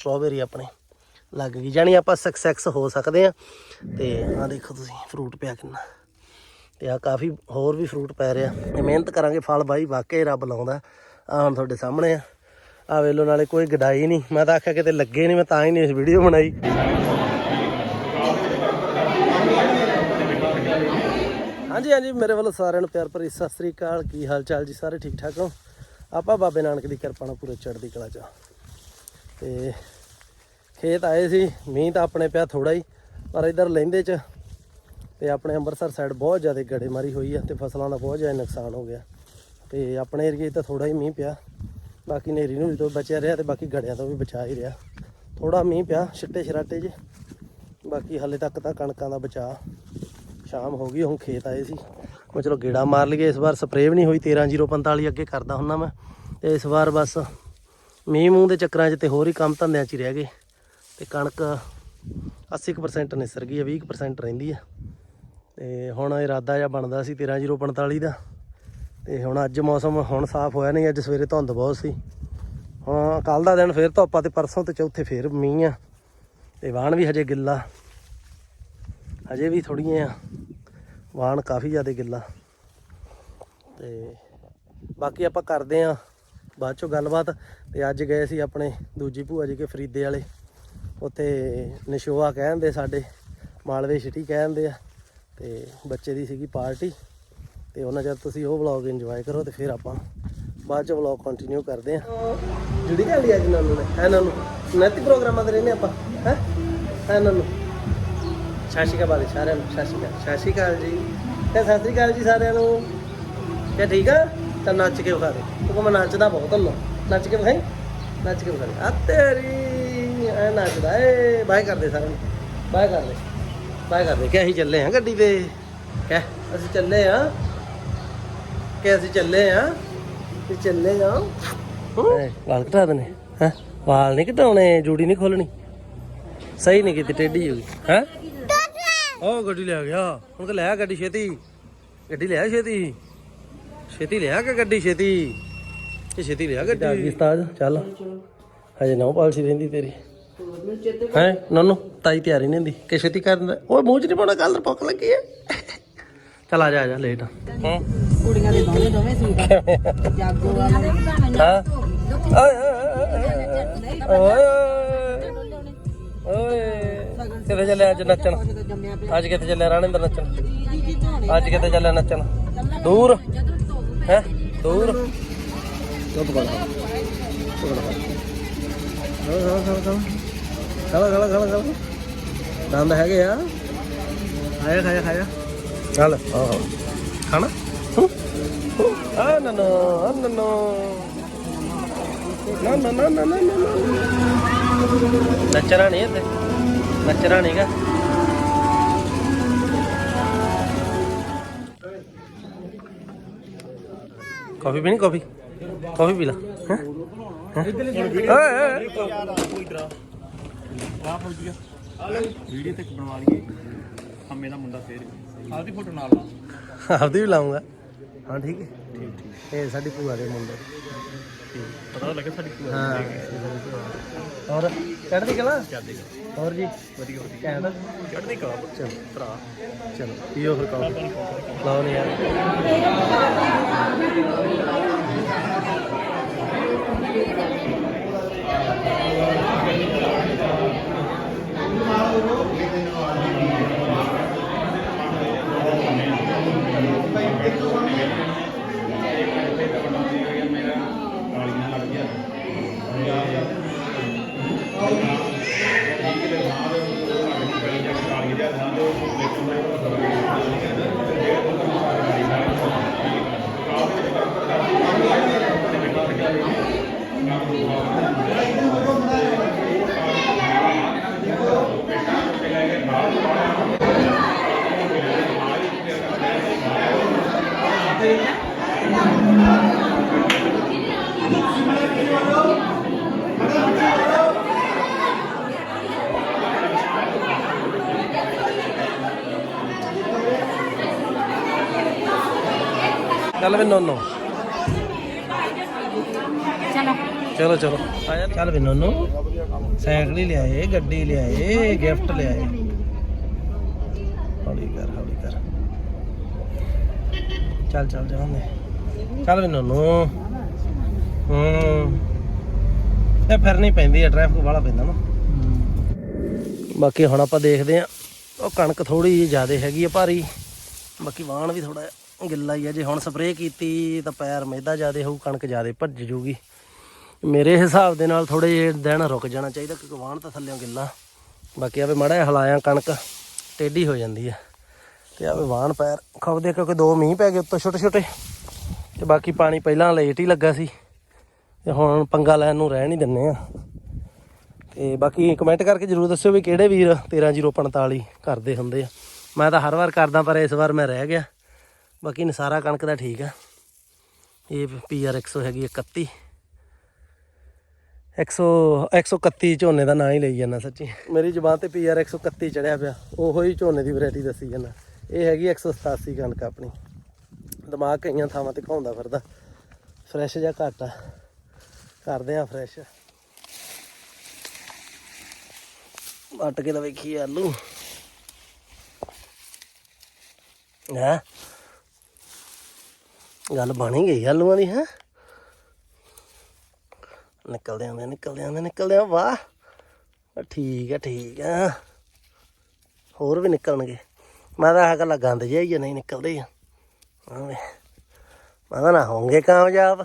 Strawberry ਆਪਣੇ ਲੱਗ ਗਈ ਜਾਨੀ ਆਪਾਂ ਸਕਸੈਸ ਹੋ ਸਕਦੇ ਆ ਤੇ ਆ ਦੇਖੋ ਤੁਸੀਂ ਫਰੂਟ ਪਿਆ ਕਿੰਨਾ। ਤੇ ਆ ਕਾਫੀ ਹੋਰ ਵੀ ਫਰੂਟ ਪੈ ਰਿਹਾ। ਤੇ ਮਿਹਨਤ ਕਰਾਂਗੇ ਫਲ, ਬਾਈ, ਵਾਕਈ ਰੱਬ ਲਾਉਂਦਾ। ਆ ਹੁਣ ਤੁਹਾਡੇ ਸਾਹਮਣੇ ਆ। ਆ ਵੇਲੋ ਨਾਲੇ ਕੋਈ ਗਡਾਈ ਨਹੀਂ। ਮੈਂ ਤਾਂ ਆਖਿਆ ਕਿਤੇ ਲੱਗੇ ਨਹੀਂ, ਮੈਂ ਤਾਂ ਹੀ ਨਹੀਂ ਇਸ ਵੀਡੀਓ ਬਣਾਈ। ਹਾਂਜੀ ਹਾਂਜੀ, ਮੇਰੇ ਵੱਲੋਂ ਸਾਰਿਆਂ ਨੂੰ ਪਿਆਰ ਭਰੀ ਸਤਿ ਸ੍ਰੀ ਅਕਾਲ। ਕੀ ਹਾਲ ਚਾਲ ਜੀ? ਸਾਰੇ ਠੀਕ ਠਾਕ ਹੋ? ਆਪਾਂ ਬਾਬੇ ਨਾਨਕ ਦੀ ਕਿਰਪਾ ਨਾਲ ਪੂਰੇ ਚੜ੍ਹਦੀ ਕਲਾ ਚ ਤੇ ਖੇਤ ਆਏ ਸੀ, ਮੀਂਹ ਤਾਂ ਆਪਣੇ ਪਿਆ ਥੋੜਾ ਹੀ, ਪਰ ਇਧਰ ਲੈਂਦੇ ਚ ਤੇ ਆਪਣੇ ਅੰਮ੍ਰਿਤਸਰ ਸਾਈਡ ਬਹੁਤ ਜ਼ਿਆਦਾ ਗੜੇਮਾਰੀ ਹੋਈ ਆ ਤੇ ਫਸਲਾਂ ਦਾ ਬਹੁਤ ਜ਼ਿਆਦਾ ਨੁਕਸਾਨ ਹੋ ਗਿਆ। ਤੇ ਆਪਣੇ ਏਰੀਏ 'ਚ ਤਾਂ ਥੋੜਾ ਹੀ ਮੀਂਹ ਪਿਆ, ਬਾਕੀ ਨੇਰੀ ਨੂੰ ਤੋਂ ਬਚਿਆ ਰਿਹਾ ਤੇ ਬਾਕੀ ਗੜਿਆਂ ਤੋਂ ਵੀ ਬਚਾ ਹੀ ਰਿਹਾ। ਥੋੜਾ ਮੀਂਹ ਪਿਆ, ਛਿੱਟੇ ਛਰਾਟੇ 'ਚ ਬਾਕੀ ਹਾਲੇ ਤੱਕ ਤਾਂ ਕਣਕਾਂ ਦਾ ਬਚਾ ਸ਼ਾਮ ਹੋ ਗਈ, ਹੁਣ ਖੇਤ ਆਏ ਸੀ। ਮੈਂ ਚਲੋ ਗੇੜਾ ਮਾਰ ਲਈਏ, ਇਸ ਵਾਰ ਸਪਰੇਅ ਵੀ ਨਹੀਂ ਹੋਈ 13045 ਅੱਗੇ ਕਰਦਾ ਹੁੰਨਾ ਮੈਂ, ਤੇ ਇਸ ਵਾਰ ਬਸ ਮੀਂਹ ਮੂੰਹ ਦੇ ਚੱਕਰਾਂ 'ਚ ਤੇ ਹੋਰ ਹੀ ਕੰਮ ਧੰਦਿਆਂ 'ਚ ਹੀ ਰਹਿ ਗਏ। ਤੇ ਕਣਕ 80% ਨਿਸਰ ਗਈ ਹੈ 20% ਰਹਿੰਦੀ ਆ ਤੇ ਹੁਣ ਇਰਾਦਾ ਜਿਹਾ ਬਣਦਾ ਸੀ 13045 ਦਾ। ਤੇ ਹੁਣ ਅੱਜ ਮੌਸਮ ਹੁਣ ਸਾਫ਼ ਹੋਇਆ ਨਹੀਂ, ਅੱਜ ਸਵੇਰੇ ਧੁੰਦ ਬਹੁਤ ਸੀ। ਹਾਂ ਕੱਲ ਦਾ ਦਿਨ ਫੇਰ ਧੁੱਪਾ ਆ ਤੇ ਪਰਸੋਂ ਤੇ ਚੌਥੇ ਫੇਰ ਮੀਂਹ ਆ। ਤੇ ਵਾਹਣ ਵੀ ਹਜੇ ਗਿੱਲਾ। ਹਜੇ ਵੀ ਥੋੜੀਆਂ ਆ। ਵਾਹਣ ਕਾਫੀ ਜ਼ਿਆਦਾ ਗਿੱਲਾ। ਤੇ ਬਾਕੀ ਆਪਾਂ ਕਰਦੇ ਆ ਬਾਅਦ ਚੋਂ ਗੱਲਬਾਤ ਤੇ ਅੱਜ ਗਏ ਸੀ ਆਪਣੇ ਦੂਜੀ ਭੂਆ ਜੀ ਕੇ ਫਰੀਦੇ ਵਾਲੇ। ਉੱਥੇ ਨਿਸ਼ੋਆ ਕਹਿੰਦੇ ਸਾਡੇ ਮਾਲਵੇ ਸਿਟੀ ਕਹਿੰਦੇ ਆ। ਤੇ ਬੱਚੇ ਦੀ ਸੀਗੀ ਪਾਰਟੀ। ਤੇ ਉਹਨਾਂ ਜਦ ਤੁਸੀਂ ਉਹ ਵਲੌਗ ਇੰਜੋਏ ਕਰੋ ਤੇ ਫਿਰ ਆਪਾਂ ਬਾਅਦ ਚ ਵਲੌਗ ਕੰਟੀਨਿਊ ਕਰਦੇ ਆ। ਜੁੜੀ ਗੱਲ ਹੀ ਅੱਜ ਨਾਨੂ ਨੇ ਹੈ ਨਾਨੂ? ਨੈਤੀ ਪ੍ਰੋਗਰਾਮਾਂ ਤੇ ਰਹਿੰਦੇ ਆਪਾਂ ਹੈ? ਹੈ ਨਾਨੂ? ਅਕਾਲ ਬਾਰੇ ਸਾਰਿਆਂ ਨੂੰ ਸ਼੍ਰੀ ਅਕਾਲ। ਜੀ। ਤੇ ਸਤਿ ਸ਼੍ਰੀ ਅਕਾਲ ਜੀ ਸਾਰਿਆਂ ਨੂੰ। ਕਿਆ ਠੀਕ ਆ? ਤਾਂ ਨੱਚ ਕੇ ਵਿਖਾ ਦੇ ਤੂੰ ਮੈਂ ਨੱਚਦਾ ਬਹੁਤ ਹੁੰਨਾ ਨੱਚ ਕੇ ਵਿਖਾਈ? ਨੱਚ ਕੇ ਵਿਖਾ ਦੇ ਆ ਤੇਰੀ ਐ ਨੱਚਦਾ ਏ। ਬਾਏ ਕਰਦੇ ਸਾਰਿਆਂ ਨੂੰ। ਬਾਏ ਕਰਦੇ। ਬਾਏ ਕਰਦੇ। ਕਿ ਅਸੀਂ ਚੱਲੇ ਆ ਗੱਡੀ ਤੇ। ਕਹਿ ਅਸੀਂ ਚੱਲੇ ਆ। ਕਿ ਅਸੀਂ ਚੱਲੇ ਆ। ਤੇ ਚੱਲੇ ਆ। ਵਾਲ ਕਟਾ ਦਨੇ ਹੈ? ਵਾਲ ਨਹੀਂ ਕਟਾਉਣੇ ਜੂੜੀ ਨਹੀਂ ਖੋਲਣੀ। ਸਹੀ ਨਹੀਂ ਕੀਤੀ ਟੇਢੀ ਹੋ ਗਈ। ਹੈ? ਉਹ ਗੱਡੀ ਲੈ ਗਿਆ। ਹੁਣ ਕਿ ਲੈ ਗੱਡੀ ਛੇਤੀ? ਗੱਡੀ ਲੈ ਛੇਤੀ? ਛੇਤੀ ਲਿਆ ਕਿ ਗੱਡੀ ਛੇਤੀ? ਕਿ ਛੇਤੀ ਲਿਆ ਗੱਡੀ। ਆ ਗਈ ਉਸਤਾਦ ਚੱਲ। ਹਜੇ ਨੌ ਪਾਲਸੀ ਰਹਿੰਦੀ ਤੇਰੀ। ਹੈ ਨੋਨੋ ਤਾਈ ਤਿਆਰੀ ਨਹੀਂ ਹੁੰਦੀ। ਕਿ ਛੇਤੀ ਕਰ ਦਿੰਦਾ। ਓਏ ਮੂੰਹ ਚ ਨਹੀਂ ਪਾਉਣਾ ਕੱਲ ਭੁੱਖ ਲੱਗੀ ਹੈ ਚੱਲ ਆ ਜਾ ਆ ਜਾ ਲੇਟ ਹਾਂ। ਕੁੜੀਆਂ ਦੇ ਦੋਵੇਂ ਦੋਵੇਂ ਸੂਟ। ਜਾਗੋ ਵਾਲੇ। ਹਾਂ। ਓਏ ਓਏ ਓਏ ਓਏ। ਕਿੱਥੇ ਚੱਲਿਆ ਅੱਜ ਨੱਚਣ? ਅੱਜ ਕਿੱਥੇ ਚੱਲਿਆ ਰਾਣਿੰਦਰ ਨੱਚਣ? ਜੀ ਜੀ ਧੋਣੇ ਅੱਜ ਕਿੱਥੇ ਚੱਲਿਆ ਨੱਚਣ? ਦੂਰ। ਹੈ? ਦੂਰ। ਤੋ ਪਕੜ ਲਾ ਪਕੜ ਲਾ ਖਲਾ ਖਲਾ ਖਲਾ ਖਲਾ ਖਲਾ ਖਲਾ ਖਲਾ ਦੰਦ ਹੈਗੇ ਆ ਖਾਇਆ ਖਾਇਆ ਖਾਇਆ ਚੱਲ ਆਹ ਖਾਣਾ ਆ ਨਾ ਨਾ ਆ ਨਾ ਨਾ ਨਾ ਨਾ ਨਾ ਨਾ ਨਾ ਨੱਚਣਾ ਨਹੀਂ ਇੱਥੇ ਨੱਚਣਾ ਨਹੀਂਗਾ ਕਾਫੀ ਪੀਣੀ ਕਾਫੀ ਕਾਫੀ ਪੀ ਲਾ। ਹੈਂ? ਹੈਂ? ਓਏ, ਓਏ, ਓਏ। ਵੀਡੀਓ ਤੱਕ ਬਣਵਾ ਲਈਏ। ਅੰਮੇ ਦਾ ਮੁੰਡਾ ਫੇਰ। ਆਪਦੀ ਫੋਟੋ ਨਾਲ ਲਾ। ਆਪਦੀ ਵੀ ਲਾਉਂਗਾ। ਹਾਂ ਠੀਕ ਹੈ। ਇਹ ਸਾਡੀ ਭੂਆ ਦੇ ਮੁੰਡੇ। ਪਤਾ ਲੱਗੇ ਸਾਡੀ ਭੂਆ ਹਾਂ। ਹੋਰ? ਚੜ੍ਹਦੀ ਕਲਾ? ਚੱਲਦੇ ਹੋਰ ਜੀ? ਵਧੀਆ ਵਧੀਆ। ਕਹਿੰਦਾ ਚੜ੍ਹਦੀ ਕਲਾ ਚਲੋ। ਭਰਾ। ਚਲੋ। ਪੀਓ ਫਿਰ ਕਾਫੀ। ਲਾਓ ਨੀ ਯਾਰ। Thank you. ਚੱਲ ਵੀ ਨੋਨੋ। ਚਲੋ। ਚਲੋ ਚਲੋ। ਵੀ ਨੋਨੋ। ਸਾਈਕਲ ਹੀ ਲਿਆਏ ਗੱਡੀ ਲਿਆਏ ਗਿਫਟ ਲਿਆਏ। ਹੌਲੀ ਕਰ ਹੌਲੀ ਕਰ। ਚੱਲ ਚੱਲ ਜਾਂਦੇ ਚੱਲ ਵੀ ਨੋਨੂ। ਹੂੰ। ਇਹ ਫਿਰ ਨਹੀਂ ਪੈਂਦੀ ਆ ਟ੍ਰੈਫਿਕ ਵਾਲਾ ਪੈਂਦਾ ਨਾ। ਬਾਕੀ ਹੁਣ ਆਪਾਂ ਦੇਖਦੇ ਆ। ਉਹ ਕਣਕ ਥੋੜੀ ਜਿਹੀ ਜ਼ਿਆਦਾ ਹੈਗੀ ਆ ਭਾਰੀ। ਬਾਕੀ ਵਾਹਣ ਵੀ ਥੋੜਾ ਗਿੱਲਾ ਹੀ ਆ ਜੇ ਹੁਣ ਸਪਰੇਅ ਕੀਤੀ ਤਾਂ ਪੈਰ ਮੇਦਾ ਜ਼ਿਆਦਾ ਹੋਊ, ਕਣਕ ਜ਼ਿਆਦਾ ਭੱਜ ਜੂਗੀ। ਮੇਰੇ ਹਿਸਾਬ ਦੇ ਨਾਲ ਥੋੜੇ ਜਿਹੇ ਦਿਨ ਰੁਕ ਜਾਣਾ ਚਾਹੀਦਾ, ਕਿਉਂਕਿ ਵਾਹਣ ਤਾਂ ਥੱਲੇੋਂ ਗਿੱਲਾ। ਬਾਕੀ ਆਵੇ ਮੜਾ ਹਲਾਇਆ ਕਣਕ, ਟੇਢੀ ਹੋ ਜਾਂਦੀ ਹੈ ਤੇ ਆਵੇ ਵਾਹਣ ਪੈਰ ਖਵਦੇ ਕਿਉਂਕਿ ਦੋ ਮੀਂਹ ਪੈ ਗਏ ਉੱਤੋਂ ਛੋਟੇ ਛੋਟੇ ਤੇ ਬਾਕੀ ਪਾਣੀ ਪਹਿਲਾਂ ਲੇਟ ਹੀ ਲੱਗਾ ਸੀ। ਤੇ ਹੁਣ ਪੰਗਾ ਲੈਣ ਨੂੰ ਰਹਿ ਨਹੀਂ ਦਿੰਨੇ ਆ। ਤੇ ਬਾਕੀ ਕਮੈਂਟ ਕਰਕੇ ਜਰੂਰ ਦੱਸਿਓ ਵੀ ਕਿਹੜੇ ਵੀਰ 13045 ਕਰਦੇ ਹੁੰਦੇ ਆ। ਮੈਂ ਤਾਂ ਹਰ ਵਾਰ ਕਰਦਾ, ਪਰ ਇਸ ਵਾਰ ਮੈਂ ਰਹਿ ਗਿਆ। ਬਾਕੀ ਨਸਾਰਾ ਕਣਕ ਦਾ ਠੀਕ ਆ। ਇਹ ਪੀਆਰ 100 ਹੈਗੀ 31 100 131 ਝੋਨੇ ਦਾ ਨਾਂ ਹੀ ਲਈ ਜਾਂਦਾ ਸੱਚੀ। ਮੇਰੀ ਜ਼ਬਾਨ ਤੇ ਪੀਆਰ 131 ਚੜਿਆ ਪਿਆ। ਉਹੋ ਹੀ ਝੋਨੇ ਦੀ ਵੈਰਾਈਟੀ ਦੱਸੀ ਜਾਂਦਾ। ਇਹ ਹੈਗੀ 187 ਕਣਕ ਆਪਣੀ। ਦਿਮਾਗ ਕਈਆਂ ਥਾਵਾਂ ਤੇ ਘਾਉਂਦਾ ਫਿਰਦਾ। ਫਰੈਸ਼ ਜਾਂ ਘੱਟ। ਆ ਕਰਦੇ ਆ ਫਰੈਸ਼ ਵੱਟ ਕੇ ਤਾਂ ਵੇਖੀ ਆਲੂ। ਹੈ? ਗੱਲ ਬਣ ਗਈ ਆਲੂਆਂ ਦੀ ਹੈ? ਨਿਕਲਦੇ ਆਉਂਦੇ ਨਿਕਲਦੇ ਆਉਂਦੇ ਨਿਕਲਦੇ ਆ ਵਾਹ। ਠੀਕ ਹੈ ਠੀਕ ਹੈ ਹੋਰ ਵੀ ਨਿਕਲਣਗੇ। ਮੈਂ ਤਾਂ ਆਹ ਗੱਲਾਂ ਗੰਦ ਜਿਹਾ ਹੀ ਆ, ਨਹੀਂ ਨਿਕਲਦੇ ਆ। ਮੈਂ ਤਾਂ ਨਾ ਹੋਣਗੇ ਕਾਮਯਾਬ।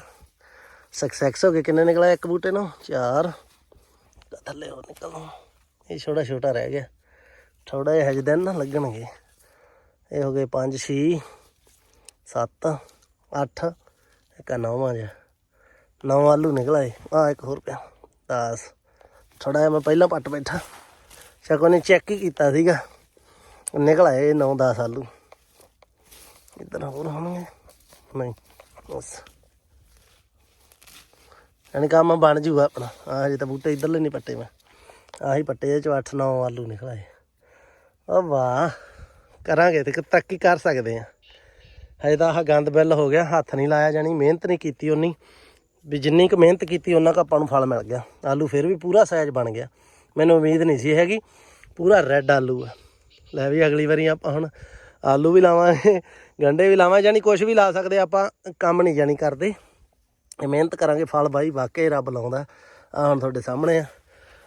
ਸਕਸੈਸ ਹੋ ਗਏ। ਕਿੰਨੇ ਨਿਕਲਿਆ ਇੱਕ ਬੂਟੇ ਨੂੰ? ਚਾਰ। ਥੱਲੇ ਹੋਰ ਨਿਕਲਣਾ। ਇਹ ਛੋਟਾ ਛੋਟਾ ਰਹਿ ਗਿਆ। ਥੋੜਾ ਜਿਹਾ ਹਜੇ ਦਿਨ ਨਾ ਲੱਗਣਗੇ। ਇਹ ਹੋ ਗਏ 5 6 7 8 ਇੱਕ ਨੌਵਾਂ ਜਿਹਾ। ਨੌ ਆਲੂ ਨਿਕਲ ਆਏ। ਆ ਇੱਕ ਹੋਰ ਪਿਆ। 10 ਥੋੜਾ ਜਿਹਾ ਮੈਂ ਪਹਿਲਾਂ ਪੱਟ ਬੈਠਾ। ਸ਼ਕੋ ਨੇ ਚੈੱਕ ਹੀ ਕੀਤਾ ਸੀਗਾ। ਨਿਕਲ ਆਏ 9 10 ਆਲੂ। ਇੱਧਰ ਹੋਰ ਹੋਣਗੇ? ਨਹੀਂ। ਬਸ। ਯਾਨੀ ਕੰਮ ਬਣ ਜੂਗਾ ਆਪਣਾ। ਆ ਜੇ ਤਾਂ ਬੂਟੇ ਇੱਧਰਲੇ ਨਹੀਂ ਪੱਟੇ ਮੈਂ। ਆਹੀ ਪੱਟੇ ਇਹ ਚੋਂ 8 9 ਆਲੂ ਨਿਕਲ ਆਏ। ਆ ਵਾਹ। ਕਰਾਂਗੇ ਤੇ ਤੱਕ ਹੀ ਕਰ ਸਕਦੇ ਆ। ਹਜੇ ਤਾਂ ਆਹ ਗੰਦ ਬਿੱਲ ਹੋ ਗਿਆ, ਹੱਥ ਨਹੀਂ ਲਾਇਆ ਜਾਣੀ, ਮਿਹਨਤ ਨਹੀਂ ਕੀਤੀ ਉਨੀ ਵੀ ਜਿੰਨੀ ਕੁ ਮਿਹਨਤ ਕੀਤੀ, ਉਹਨਾਂ ਕੁ ਆਪਾਂ ਨੂੰ ਫਲ ਮਿਲ ਗਿਆ। ਆਲੂ ਫਿਰ ਵੀ ਪੂਰਾ ਸਾਈਜ਼ ਬਣ ਗਿਆ। ਮੈਨੂੰ ਉਮੀਦ ਨਹੀਂ ਸੀ ਹੈਗੀ, ਪੂਰਾ ਰੈੱਡ ਆਲੂ ਆ। ਲੈ ਵੀ ਅਗਲੀ ਵਾਰੀ ਆਪਾਂ ਹੁਣ ਆਲੂ ਵੀ ਲਾਵਾਂਗੇ, ਗੰਡੇ ਵੀ ਲਾਵਾਂ ਜਾਨੀ ਕੁਝ ਵੀ ਲਾ ਸਕਦੇ ਆਪਾਂ ਕੰਮ ਨਹੀਂ ਜਾਨੀ ਕਰਦੇ। ਮਿਹਨਤ ਕਰਾਂਗੇ, ਫਲ ਬਾਈ ਵਾਕਈ ਰੱਬ ਲਾਉਂਦਾ। ਆ ਹੁਣ ਤੁਹਾਡੇ ਸਾਹਮਣੇ ਆ।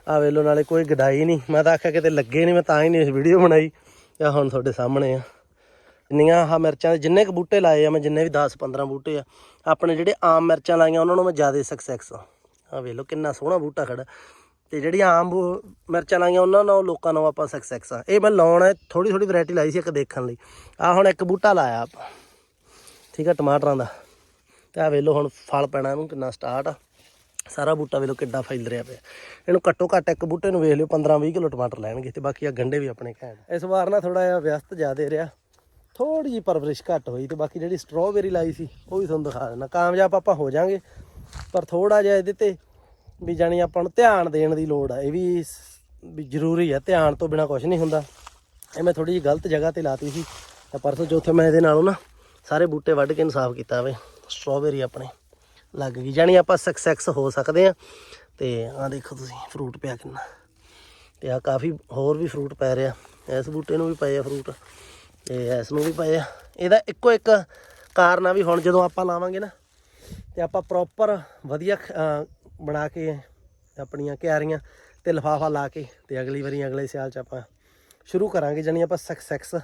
ਆ ਵੇਲੋ ਨਾਲੇ ਕੋਈ ਗਡਾਈ ਨਹੀਂ। ਮੈਂ ਤਾਂ ਆਖਿਆ ਕਿਤੇ ਲੱਗੇ ਨਹੀਂ, ਮੈਂ ਤਾਂ ਹੀ ਨਹੀਂ ਇਸ ਵੀਡੀਓ ਬਣਾਈ। ਆ ਹੁਣ ਤੁਹਾਡੇ ਸਾਹਮਣੇ ਆ। ਇੰਨੀਆਂ ਆਹ ਮਿਰਚਾਂ ਦੇ ਜਿੰਨੇ ਕੁ ਬੂਟੇ ਲਾਏ ਆ, ਮੈਂ ਜਿੰਨੇ ਵੀ 10 15 ਬੂਟੇ ਆ, ਆਪਣੇ ਜਿਹੜੇ ਆਮ ਮਿਰਚਾਂ ਲਾਈਆਂ, ਉਹਨਾਂ ਨੂੰ ਮੈਂ ਜ਼ਿਆਦਾ ਸਕਸੈਸ ਆ ਆ ਵੇਖ ਲਓ ਕਿੰਨਾ ਸੋਹਣਾ ਬੂਟਾ ਖੜਾ। ਤੇ ਜਿਹੜੀਆਂ ਆਮ ਬੂ- ਮਿਰਚਾਂ ਲਾਈਆਂ, ਉਹਨਾਂ ਨਾਲ ਲੋਕਾਂ ਨੂੰ ਆਪਾਂ ਸਕਸੈਸ ਆ ਇਹ ਮੈਂ ਲਾਉਣਾ ਥੋੜੀ ਥੋੜੀ ਵੈਰਾਈਟੀ ਲਾਈ ਸੀ ਇੱਕ ਦੇਖਣ ਲਈ। ਆ ਹੁਣ ਇੱਕ ਬੂਟਾ ਲਾਇਆ ਆਪਾਂ। ਠੀਕ ਆ, ਟਮਾਟਰਾਂ ਦਾ। ਤੇ ਆ ਵੇਖ ਲਓ ਹੁਣ ਫਲ ਪੈਣਾ, ਇਹਨੂੰ ਕਿੰਨਾ ਸਟਾਰਟ ਆ। ਸਾਰਾ ਬੂਟਾ ਵੇਖ ਲਓ ਕਿੱਡਾ ਫੈਲ ਰਿਹਾ ਪਿਆ। ਇਹਨੂੰ ਘੱਟੋ ਘੱਟ ਇੱਕ ਬੂਟੇ ਨੂੰ ਵੇਖ ਲਿਓ 15 20 ਕਿਲੋ ਟਮਾਟਰ ਲੈਣਗੇ ਤੇ ਬਾਕੀ ਆ ਗੰਡੇ ਵੀ ਆਪਣੇ ਘੈਂਟ ਇਸ ਵਾਰ ਨਾ ਥੋੜਾ ਜਿਹਾ ਵਿਅਸਤ ਜ਼ਿਆਦਾ ਰਿਹਾ। ਥੋੜੀ ਜੀ ਪਰਵਰਿਸ਼ ਘੱਟ ਹੋਈ ਤੇ ਬਾਕੀ ਜਿਹੜੀ ਸਟ੍ਰਾਬੇਰੀ ਲਾਈ ਸੀ, ਉਹ ਵੀ ਤੁਹਾਨੂੰ ਦਿਖਾ ਦਿੰਦਾ। ਕਾਮਯਾਬ ਆਪਾਂ ਹੋ ਜਾਾਂਗੇ, ਪਰ ਥੋੜਾ ਜਿਹਾ ਇਹਦੇ ਤੇ ਵੀ ਜਾਣੀ ਆਪਾਂ ਨੂੰ ਧਿਆਨ ਦੇਣ ਦੀ ਲੋੜ ਆ, ਇਹ ਵੀ ਵੀ ਜ਼ਰੂਰੀ ਆ, ਧਿਆਨ ਤੋਂ ਬਿਨਾ ਕੁਝ ਨਹੀਂ ਹੁੰਦਾ। ਇਹ ਮੈਂ ਥੋੜੀ ਜਿਹੀ ਗਲਤ ਜਗ੍ਹਾ ਤੇ ਲਾਤੀ ਸੀ, ਤਾਂ ਪਰਸੋਂ ਚੌਥੇ ਮੈਂ ਇਹਦੇ ਨਾਲੋਂ ਨਾ ਸਾਰੇ ਬੂਟੇ ਵੱਢ ਕੇ ਇਨਸਾਫ ਕੀਤਾ ਵੇ ਸਟ੍ਰਾਬੇਰੀ ਆਪਣੇ ਲੱਗ ਗਈ। ਜਾਣੀ ਆਪਾਂ ਸਕਸੈਸ ਹੋ ਸਕਦੇ ਆ ਤੇ ਆਹ ਦੇਖੋ ਤੁਸੀਂ ਫਰੂਟ ਪਿਆ ਕਿੰਨਾ। ਤੇ ਆ ਕਾਫੀ ਹੋਰ ਵੀ ਫਰੂਟ ਪੈ ਰਿਹਾ, ਇਸ ਬੂਟੇ ਨੂੰ ਵੀ ਪਏ ਆ ਫਰੂਟ ਤੇ ਇਸ ਨੂੰ ਵੀ ਪਏ ਆ। ਇਹਦਾ ਇੱਕੋ ਇੱਕ ਕਾਰਨ ਆ ਵੀ ਹੁਣ ਜਦੋਂ ਆਪਾਂ ਲਾਵਾਂਗੇ ਨਾ, ਤੇ ਆਪਾਂ ਪ੍ਰੋਪਰ ਵਧੀਆ ਖ- ਬਣਾ ਕੇ ਆਪਣੀਆਂ ਕਿਆਰੀਆਂ ਤੇ ਲਫਾਫਾ ਲਾ ਕੇ ਤੇ ਅਗਲੀ ਵਾਰੀ ਅਗਲੇ ਸਿਆਲ ਚ ਆਪਾਂ ਸ਼ੁਰੂ ਕਰਾਂਗੇ, ਜਾਣੀ ਆਪਾਂ ਸਕਸੈਸ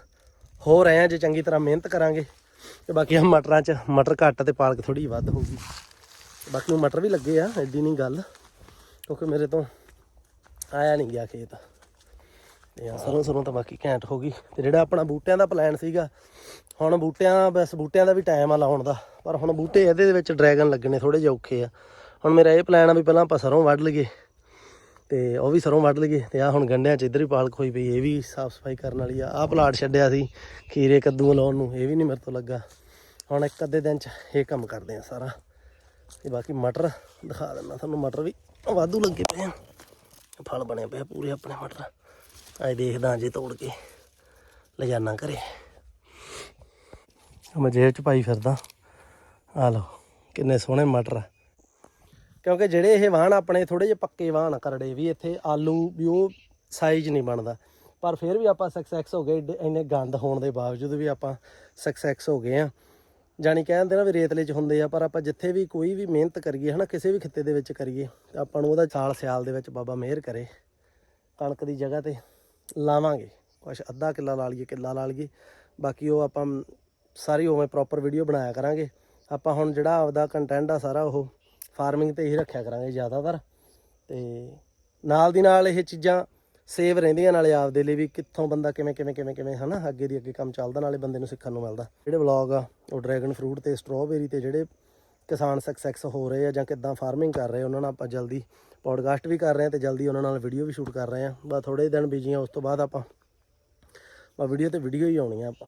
ਹੋ ਰਹੇ ਆ, ਜੇ ਚੰਗੀ ਤਰ੍ਹਾਂ ਮਿਹਨਤ ਕਰਾਂਗੇ। ਤੇ ਬਾਕੀ ਆ ਮਟਰਾਂ ਚ, ਮਟਰ ਘੱਟ ਤੇ ਪਾਲਕ ਥੋੜੀ ਵੱਧ ਹੋਊਗੀ ਬਾਕੀ ਨੂੰ ਮਟਰ ਵੀ ਲੱਗੇ ਆ, ਐਡੀ ਨਹੀਂ ਗੱਲ, ਕਿਉਂਕਿ ਮੇਰੇ ਤੋਂ ਆਇਆ ਨਹੀਂ ਗਿਆ ਖੇਤ। ਤੇ ਆ ਸਰੋਂ ਸਰੋਂ ਤਾਂ ਬਾਕੀ ਘੈਂਟ ਹੋ ਗਈ। ਤੇ ਜਿਹੜਾ ਆਪਣਾ ਬੂਟਿਆਂ ਦਾ ਪਲਾਨ ਸੀਗਾ, ਹੁਣ ਬੂਟਿਆਂ, ਬਸ ਬੂਟਿਆਂ ਦਾ ਵੀ ਟਾਈਮ ਆ ਲਾਉਣ ਦਾ। ਪਰ ਹੁਣ ਬੂਟੇ ਇਹਦੇ ਵਿੱਚ ਡਰੈਗਨ ਲੱਗਣੇ ਥੋੜੇ ਜਿਹੇ ਔਖੇ ਆ। ਹੁਣ ਮੇਰਾ ਇਹ ਪਲਾਨ ਆ ਵੀ ਪਹਿਲਾਂ ਆਪਾਂ ਸਰੋਂ ਵੱਢ ਲਈਏ। ਤੇ ਉਹ ਵੀ ਸਰੋਂ ਵੱਢ ਲਈਏ। ਤੇ ਆ ਹੁਣ ਗੰਢਿਆਂ 'ਚ ਇੱਧਰ ਹੀ ਪਾਲਕ ਹੋਈ ਪਈ, ਇਹ ਵੀ ਸਾਫ਼ ਸਫ਼ਾਈ ਕਰਨ ਵਾਲੀ ਆ। ਆਹ ਪਲਾਟ ਛੱਡਿਆ ਸੀ, ਖੀਰੇ ਕੱਦੂ ਲਾਉਣ ਨੂੰ, ਇਹ ਵੀ ਨਹੀਂ ਮੇਰੇ ਤੋਂ ਲੱਗਾ। ਹੁਣ ਇੱਕ ਅੱਧੇ ਦਿਨ 'ਚ ਇਹ ਕੰਮ ਕਰਦੇ ਆ ਸਾਰਾ। ਤੇ ਬਾਕੀ ਮਟਰ ਦਿਖਾ ਦਿੰਦਾ ਤੁਹਾਨੂੰ, ਮਟਰ ਵੀ ਵਾਧੂ ਲੱਗੇ ਪਏ ਆ। ਫਲ ਬਣੇ ਪਏ ਪੂਰੇ ਆਪਣੇ ਮਟਰ। ਅੱਜ ਦੇਖਦਾ ਜੇ ਤੋੜ ਕੇ। ਲਿਜਾਨਾ ਘਰੇ। ਮੈਂ ਜੇਬ ਚ ਪਾਈ ਫਿਰਦਾ। ਆ ਲਓ, ਕਿੰਨੇ ਸੋਹਣੇ ਮਟਰ ਆ। ਕਿਉਂਕਿ ਜਿਹੜੇ ਇਹ ਵਾਹਣ ਆਪਣੇ ਥੋੜੇ ਜਿਹੇ ਪੱਕੇ ਵਾਹਣ ਕਰੜੇ ਵੀ, ਇੱਥੇ ਆਲੂ ਵੀ ਉਹ ਸਾਈਜ਼ ਨਹੀਂ ਬਣਦਾ। ਪਰ ਫਿਰ ਵੀ ਆਪਾਂ ਸਕਸੈਸ ਹੋ ਗਏ, ਏਡੇ- ਇੰਨੇ ਗੰਦ ਹੋਣ ਦੇ ਬਾਵਜੂਦ ਵੀ ਆਪਾਂ ਸਕਸੈਸ ਹੋ ਗਏ ਆ। ਜਾਣੀ ਕਹਿੰਦੇ ਨਾ ਵੀ ਰੇਤਲੇ 'ਚ ਹੁੰਦੇ ਆ, ਪਰ ਆਪਾਂ ਜਿੱਥੇ ਵੀ ਕੋਈ ਵੀ ਮਿਹਨਤ ਕਰੀਏ, ਹਨਾ, ਕਿਸੇ ਵੀ ਖਿੱਤੇ ਦੇ ਵਿੱਚ ਕਰੀਏ ਆਪਾਂ ਨੂੰ ਉਹਦਾ ਸਾਲ ਸਿਆਲ ਦੇ ਵਿੱਚ ਬਾਬਾ ਮਿਹਰ ਕਰੇ। ਕਣਕ ਦੀ ਜਗ੍ਹਾ ਤੇ। ਲਾਵਾਂਗੇ। ਕੁਛ ਅੱਧਾ ਕਿੱਲਾ ਲਾ ਲਈਏ, ਕਿੱਲਾ ਲਾ ਲਈਏ। ਬਾਕੀ ਉਹ ਆਪਾਂ ਸਾਰੀ ਉਵੇਂ ਪ੍ਰੋਪਰ ਵੀਡੀਓ ਬਣਾਇਆ ਕਰਾਂਗੇ। ਆਪਾਂ ਹੁਣ ਜਿਹੜਾ ਆਪਦਾ ਕੰਟੈਂਟ ਆ ਸਾਰਾ ਉਹ ਫਾਰਮਿੰਗ ਤੇ ਹੀ ਰੱਖਿਆ ਕਰਾਂਗੇ ਜ਼ਿਆਦਾਤਰ। ਤੇ ਨਾਲ ਦੀ ਨਾਲ ਇਹ ਚੀਜ਼ਾਂ ਸੇਵ ਰਹਿੰਦੀਆਂ ਨਾਲੇ ਆਪਦੇ ਲਈ ਵੀ ਕਿੱਥੋਂ ਬੰਦਾ ਕਿਵੇਂ ਕਿਵੇਂ ਕਿਵੇਂ ਕਿਵੇਂ ਹਨਾ, ਅੱਗੇ ਦੀ ਅੱਗੇ ਕੰਮ ਚੱਲਦਾ, ਨਾਲੇ ਬੰਦੇ ਨੂੰ ਸਿੱਖਣ ਨੂੰ ਮਿਲਦਾ। ਜਿਹੜੇ ਵਲੌਗ ਆ, ਉਹ ਡਰੈਗਨ ਫਰੂਟ ਤੇ ਸਟ੍ਰਾਬੇਰੀ ਤੇ ਜਿਹੜੇ ਕਿਸਾਨ ਸਕਸੈਸ ਹੋ ਰਹੇ ਆ ਜਾਂ ਕਿੱਦਾਂ ਫਾਰਮਿੰਗ ਕਰ ਰਹੇ ਉਹਨਾਂ ਨਾਲ ਆਪਾਂ ਜਲਦੀ ਪੋਡਕਾਸਟ ਵੀ ਕਰ ਰਹੇ ਆ ਤੇ ਜਲਦੀ ਉਹਨਾਂ ਨਾਲ ਵੀਡੀਓ ਵੀ ਸ਼ੂਟ ਕਰ ਰਹੇ ਆ। ਬਸ ਥੋੜੇ ਦਿਨ ਬੀਜੀ ਆ, ਉਸ ਤੋਂ ਬਾਅਦ ਆਪਾਂ ਬਸ ਵੀਡੀਓ ਤੇ ਵੀਡੀਓ ਹੀ ਆਉਣੀ ਆ ਆਪਾਂ।